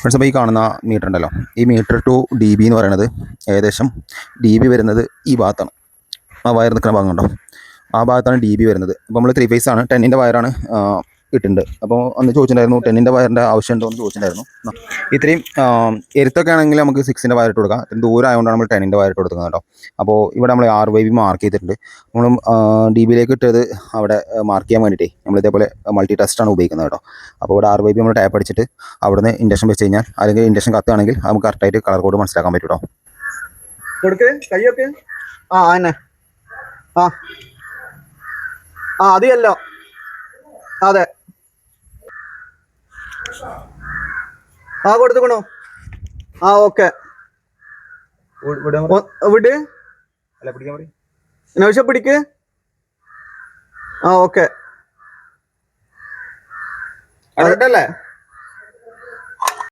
Friends അപ്പോൾ ഈ കാണുന്ന മീറ്റർ ഉണ്ടല്ലോ. ഈ മീറ്റർ ടു ഡി ബി എന്ന് പറയുന്നത് ഏകദേശം ഡി ബി വരുന്നത് ഈ ഭാഗത്താണ്. ആ വയർ നിൽക്കുന്ന ഭാഗം കണ്ടോ? ആ ഭാഗത്താണ് ഡി ബി വരുന്നത്. അപ്പോൾ നമ്മൾ ത്രീ ഫേസ് ആണ്. ടെന്നിന്റെ വയറാണ് ഇട്ടുണ്ട് അപ്പോൾ അന്ന് ചോദിച്ചിട്ടുണ്ടായിരുന്നു ടെന്നിന്റെ വയറിന്റെ ആവശ്യമുണ്ടോ എന്ന് ചോദിച്ചിട്ടുണ്ടായിരുന്നു. ഇത്രയും എരുത്തൊക്കെ ആണെങ്കിൽ നമുക്ക് സിക്സിന്റെ വയർ ഇട്ട് കൊടുക്കാം. ഇത്രയും ദൂരം ആയതുകൊണ്ടാണ് നമ്മൾ ടെന്നിന്റെ വയർ ഇട്ട് കൊടുക്കുന്നത് കേട്ടോ. അപ്പോൾ ഇവിടെ നമ്മൾ ആർ വൈ ബി മാർക്ക് ചെയ്തിട്ടുണ്ട്. നമ്മൾ ഡി ബിയിലേക്ക് ഇട്ടത് അവിടെ മാർക്ക് ചെയ്യാൻ വേണ്ടിയിട്ടേ നമ്മൾ ഇതേപോലെ മൾട്ടി ടെസ്റ്റാണ് ഉപയോഗിക്കുന്നത് കേട്ടോ. അപ്പോൾ ഇവിടെ ആർ വൈ ബി നമ്മൾ ടാപ്പ് അടിച്ചിട്ട് അവിടെ നിന്ന് ഇൻഡക്ഷൻ വെച്ച് കഴിഞ്ഞാൽ അല്ലെങ്കിൽ ഇൻഡക്ഷൻ കത്തുകയാണെങ്കിൽ നമുക്ക് കറക്റ്റായിട്ട് കളർ കോഡ് മനസ്സിലാക്കാൻ പറ്റും കേട്ടോ. ആ തന്നെ ആ. ആ അതെ. ആ കൊടുത്തുക്കണോ? ആ ഓക്കെ വിട്. നൗഷ പിടിക്ക്. ആ ഓക്കെ അല്ലേ